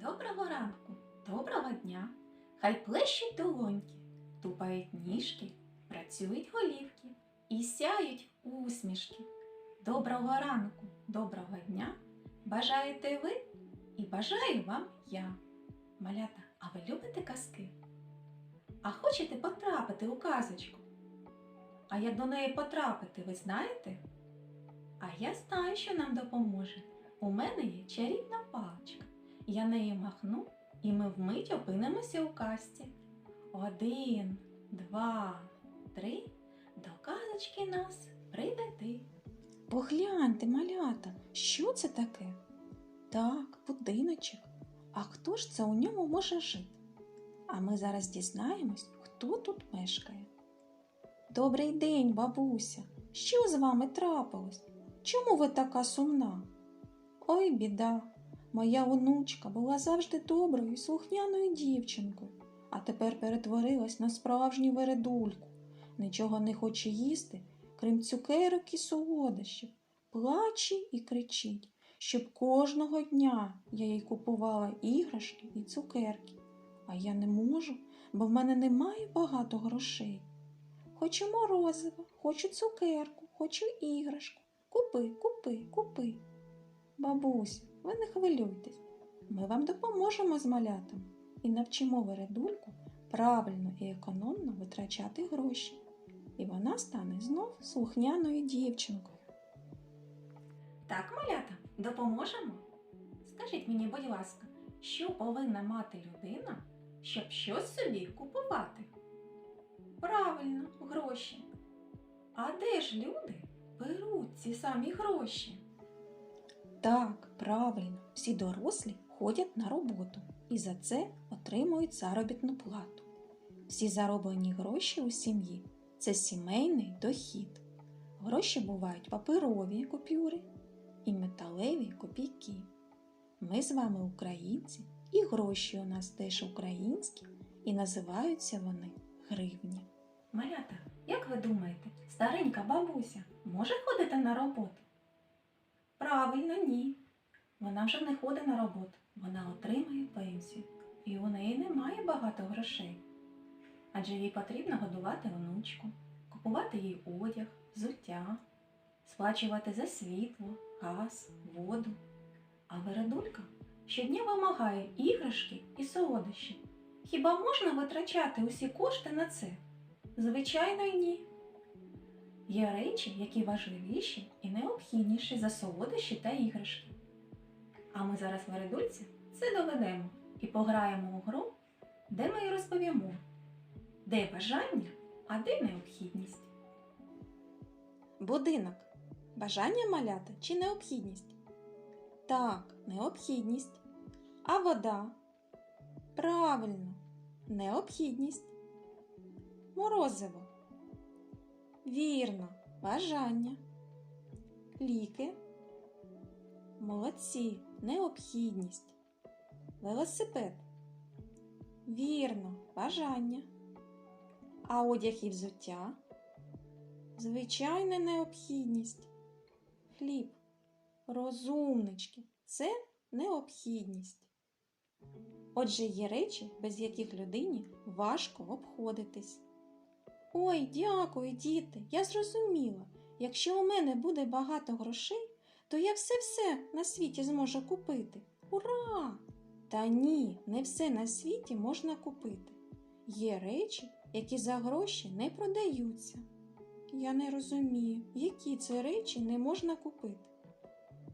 Доброго ранку, доброго дня. Хай плещуть долоньки, тупають ніжки, працюють голівки і сяють усмішки. Доброго ранку, доброго дня. Бажаєте ви і бажаю вам я. Малята, а ви любите казки? А хочете потрапити у казочку? А як до неї потрапити, ви знаєте? А я знаю, що нам допоможе. У мене є чарівна паличка. Я нею махну, і ми вмить опинимося у казці. Один, два, три. До казочки нас приведи. Погляньте, малята, що це таке? Так, будиночок. А хто ж це у ньому може жити? А ми зараз дізнаємось, хто тут мешкає. Добрий день, бабуся. Що з вами трапилось? Чому ви така сумна? Ой, біда. Моя онучка була завжди доброю і слухняною дівчинкою, а тепер перетворилась на справжню вередульку. Нічого не хоче їсти, крім цукерок і солодощів, плаче і кричить, щоб кожного дня я їй купувала іграшки і цукерки. А я не можу, бо в мене немає багато грошей. Хочу морозиво, хочу цукерку, хочу іграшку. Купи, купи, купи. Бабусь, ви не хвилюйтесь. Ми вам допоможемо з малятами і навчимо вередульку правильно і економно витрачати гроші. І вона стане знов слухняною дівчинкою. Так, малята, допоможемо? Скажіть мені, будь ласка, що повинна мати людина, щоб щось собі купувати? Правильно, гроші. А де ж люди беруть ці самі гроші? Так, правильно, всі дорослі ходять на роботу і за це отримують заробітну плату. Всі зароблені гроші у сім'ї це сімейний дохід. Гроші бувають паперові купюри і металеві копійки. Ми з вами українці, і гроші у нас теж українські, і називаються вони гривні. Малята, як ви думаєте, старенька бабуся може ходити на роботу? Правильно, ні. Вона вже не ходить на роботу, вона отримує пенсію, і у неї немає багато грошей. Адже їй потрібно годувати онучку, купувати їй одяг, взуття, сплачувати за світло, газ, воду. А вередулька щодня вимагає іграшки і солодощі. Хіба можна витрачати усі кошти на це? Звичайно, ні. Є речі, які важливіші і необхідніші за солодощі та іграшки. А ми зараз в Вередульці це доведемо і пограємо у гру, де ми розповімо, де бажання, а де необхідність. Будинок бажання маляти чи необхідність? Так, необхідність. А вода? Правильно, необхідність. Морозиво. Вірно, бажання. Ліки. Молодці, необхідність. Велосипед. Вірно, бажання. А одяг і взуття? Звичайна необхідність. Хліб. Розумнички. Це необхідність. Отже, є речі, без яких людині важко обходитись. Ой, дякую, діти, я зрозуміла. Якщо у мене буде багато грошей, то я все-все на світі зможу купити. Ура! Та ні, не все на світі можна купити. Є речі, які за гроші не продаються. Я не розумію, які це речі не можна купити.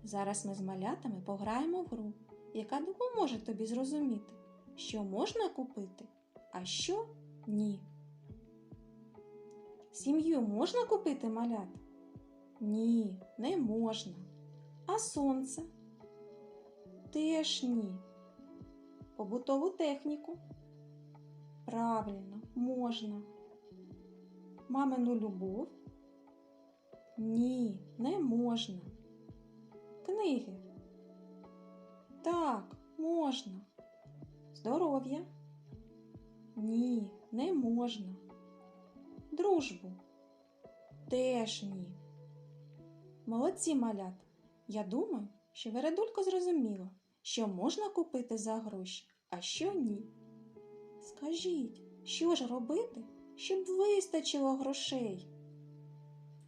Зараз ми з малятами пограємо в гру, яка допоможе тобі зрозуміти, що можна купити, а що ні. Сім'ю можна купити малят? Ні, не можна. А сонце? Теж ні. Побутову техніку? Правильно, можна. Мамину любов? Ні, не можна. Книги? Так, можна. Здоров'я? Ні, не можна. Дружбу? Теж ні. Молодці малят. Я думаю, що Вередулько зрозуміла, що можна купити за гроші, а що ні. Скажіть, що ж робити, щоб вистачило грошей?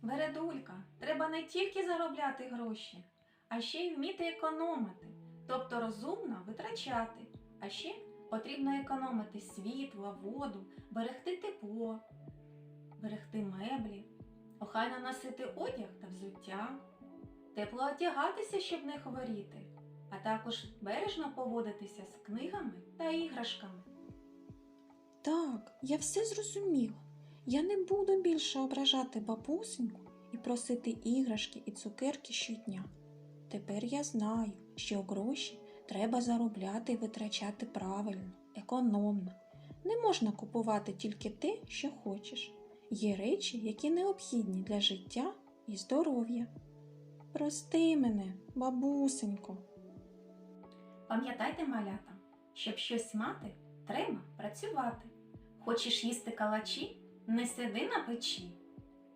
Вередулька, треба не тільки заробляти гроші, а ще й вміти економити, тобто розумно витрачати. А ще потрібно економити світло, воду, берегти тепло, берегти меблі, охайно носити одяг та взуття, тепло одягатися, щоб не хворіти, а також бережно поводитися з книгами та іграшками. Так, я все зрозуміла. Я не буду більше ображати бабусеньку і просити іграшки і цукерки щодня. Тепер я знаю, що гроші треба заробляти і витрачати правильно, економно. Не можна купувати тільки те, що хочеш. Є речі, які необхідні для життя і здоров'я. Прости мене, бабусенько. Пам'ятайте, малята, щоб щось мати, треба працювати. Хочеш їсти калачі? Не сиди на печі.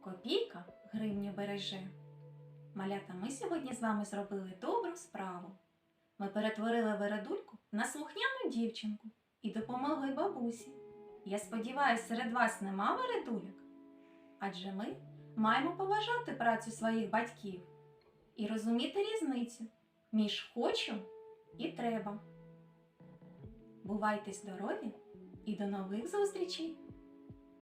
Копійка гривню береже. Малята, ми сьогодні з вами зробили добру справу. Ми перетворили вередульку на слухняну дівчинку і допомогли бабусі. Я сподіваюся, серед вас нема вередуляк. Адже ми маємо поважати працю своїх батьків і розуміти різницю між хочу і треба. Бувайте здорові і до нових зустрічей!